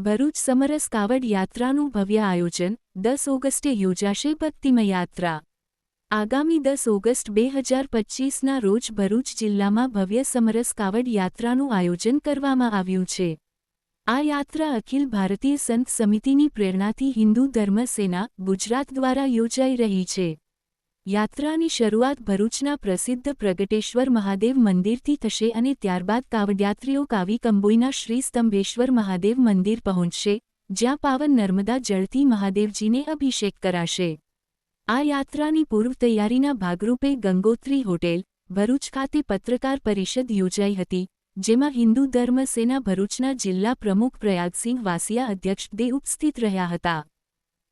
ભરૂચ સમરસ કાવડ યાત્રાનું ભવ્ય આયોજન દસ ઓગસ્ટે યોજાશે ભક્તિમય યાત્રા. આગામી દસ ઓગસ્ટ બે હજાર પચ્ચીસના રોજ ભરૂચ જિલ્લામાં ભવ્ય સમરસ કાવડ યાત્રાનું આયોજન કરવામાં આવ્યું છે. આ યાત્રા અખિલ ભારતીય સંત સમિતિની પ્રેરણાથી હિન્દુ ધર્મ સેના ગુજરાત દ્વારા યોજાઈ રહી છે. યાત્રાની શરૂઆત ભરૂચના પ્રસિદ્ધ પ્રગટેશ્વર મહાદેવ મંદિરથી થશે અને ત્યારબાદ કાવડયાત્રીઓ કાવી કંબોઈના શ્રી સ્તંભેશ્વર મહાદેવ મંદિર પહોંચશે, જ્યાં પાવન નર્મદા જળથી મહાદેવજીને અભિષેક કરાશે. આ યાત્રાની પૂર્વ તૈયારીના ભાગરૂપે ગંગોત્રી હોટેલ, ભરૂચ ખાતે પત્રકાર પરિષદ યોજાઈ હતી, જેમાં હિન્દુ ધર્મ સેના ભરૂચના જિલ્લા પ્રમુખ પ્રયાગસિંહ વાસિયા અધ્યક્ષપદે ઉપસ્થિત રહ્યા હતા.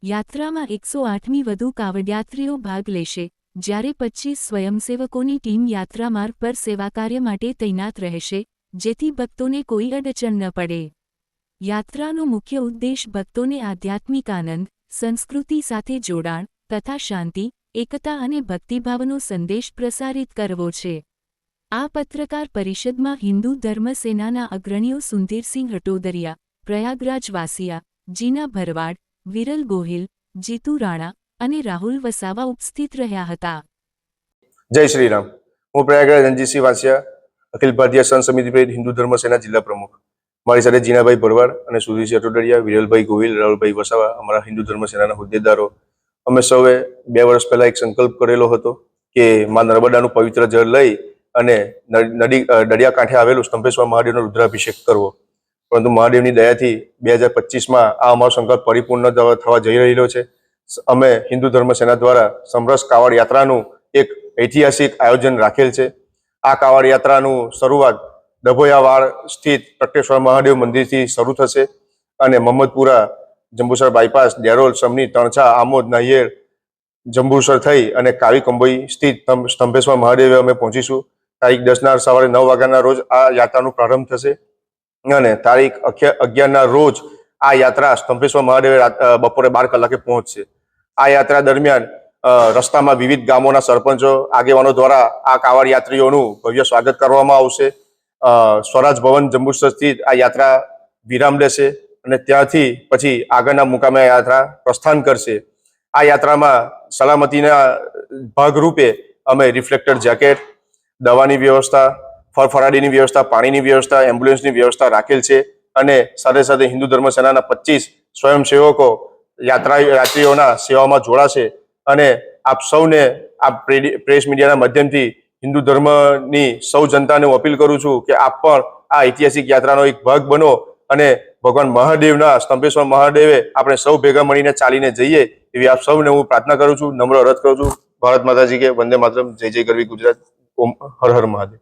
યાત્રામાં એકસો આઠમી વધુ કાવડયાત્રીઓ ભાગ લેશે, જ્યારે પચ્ચીસ સ્વયંસેવકોની ટીમ યાત્રા માર્ગ પર સેવાકાર્ય માટે તૈનાત રહેશે, જેથી ભક્તોને કોઈ અડચણ ન પડે. યાત્રાનો મુખ્ય ઉદ્દેશ ભક્તોને આધ્યાત્મિક આનંદ, સંસ્કૃતિ સાથે જોડાણ, તથા શાંતિ, એકતા અને ભક્તિભાવનો સંદેશ પ્રસારિત કરવો છે. આ પત્રકાર પરિષદમાં હિન્દુ ધર્મ સેનાના અગ્રણીઓ સુંદીરસિંહ હટોદરિયા પ્રયાગરાજ વાસિયા જીના ભરવાડ વિરલ ગોહિલ જીતુ રાણા અને રાહુલ વસાવા ઉપસ્થિત રહ્યા હતા. જય શ્રી રામ હું પ્રયાગરાજ રણજીતસિંહ વાંસિયા અખિલ ભારતીય સંત સમિતિ હિન્દુ ધર્મ સેના જિલ્લા પ્રમુખ. મારી સાથે જીનાભાઈ ભરવાડ અને સુધીરસિંહ અટોડરિયા વિરલભાઈ ગોહિલ રાહુલભાઈ વસાવા અમારા હિન્દુ ધર્મ સેનાના હોદ્દેદારો. અમે સૌએ બે વર્ષ પહેલા એક સંકલ્પ કરેલો હતો કે માં નર્મદાનું પવિત્ર જળ લઈ અને નદી અ, દરિયાકાંઠે આવેલું સ્તંભેશ્વર મહાદેવનો રુદ્રાભિષેક કરવો. પરંતુ મહાદેવની દયાથી બે હજાર પચીસમાં આ અમારો સંકલ્પ પરિપૂર્ણ થવા જઈ રહેલો છે. અમે હિન્દુ ધર્મ સેના દ્વારા સમરસ કાવડ યાત્રાનું એક ઐતિહાસિક આયોજન રાખેલ છે. આ કાવડ યાત્રાનું શરૂઆત ડભોયાવાડ સ્થિત પ્રટેશ્વર મહાદેવ મંદિરથી શરૂ થશે અને મહમ્મદપુરા જંબુસર બાયપાસ, ડેરોલ સમની તણછા, આમોદ, નાહિયેર, જંબુસર થઈ અને કાવી કંબોઈ સ્થિત સ્તંભેશ્વર મહાદેવે અમે પહોંચીશું. તારીખ દસના, સવારે નવ વાગ્યાના રોજ આ યાત્રાનો પ્રારંભ થશે. અને તારીખ અગિયારના રોજ આ યાત્રા સ્તંભેશ્વર મહાદેવે બપોરે બાર કલાકે પહોંચશે. આ યાત્રા દરમિયાન રસ્તામાં વિવિધ ગામોના સરપંચો, આગેવાનો દ્વારા આ કાવડ યાત્રીઓનું ભવ્ય સ્વાગત કરવામાં આવશે. સ્વરાજ ભવન જંબુસર સ્થિત આ યાત્રા વિરામ લેશે અને ત્યાંથી પછી આગળના મુકામે યાત્રા પ્રસ્થાન કરશે. આ યાત્રામાં સલામતીના ભાગરૂપે અમે રિફ્લેક્ટર જેકેટ, દવાની વ્યવસ્થા ફરફરાડીની વ્યવસ્થા, પાણીની વ્યવસ્થા, એમ્બ્યુલન્સની વ્યવસ્થા રાખેલ છે અને સાથે સાથે હિન્દુ ધર્મ સેનાના પચીસ સ્વયંસેવકો યાત્રા યાત્રીઓના સેવામાં જોડાશે અને આપ સૌને આ પ્રેસ મીડિયાના માધ્યમથી હિન્દુ ધર્મની સૌ જનતાને હું અપીલ કરું છું કે આપ પણ આ ઐતિહાસિક યાત્રાનો એક ભાગ બનો અને ભગવાન મહાદેવના સ્તંભેશ્વર મહાદેવે આપણે સૌ ભેગા મળીને ચાલીને જઈએ એવી આપ સૌને હું પ્રાર્થના કરું છું, નમ્ર રથ કરું છું. ભારત માતાજી કે વંદે માતરમ, જય જય કરવી ગુજરાત, ઓમ, હર હર મહાદેવ.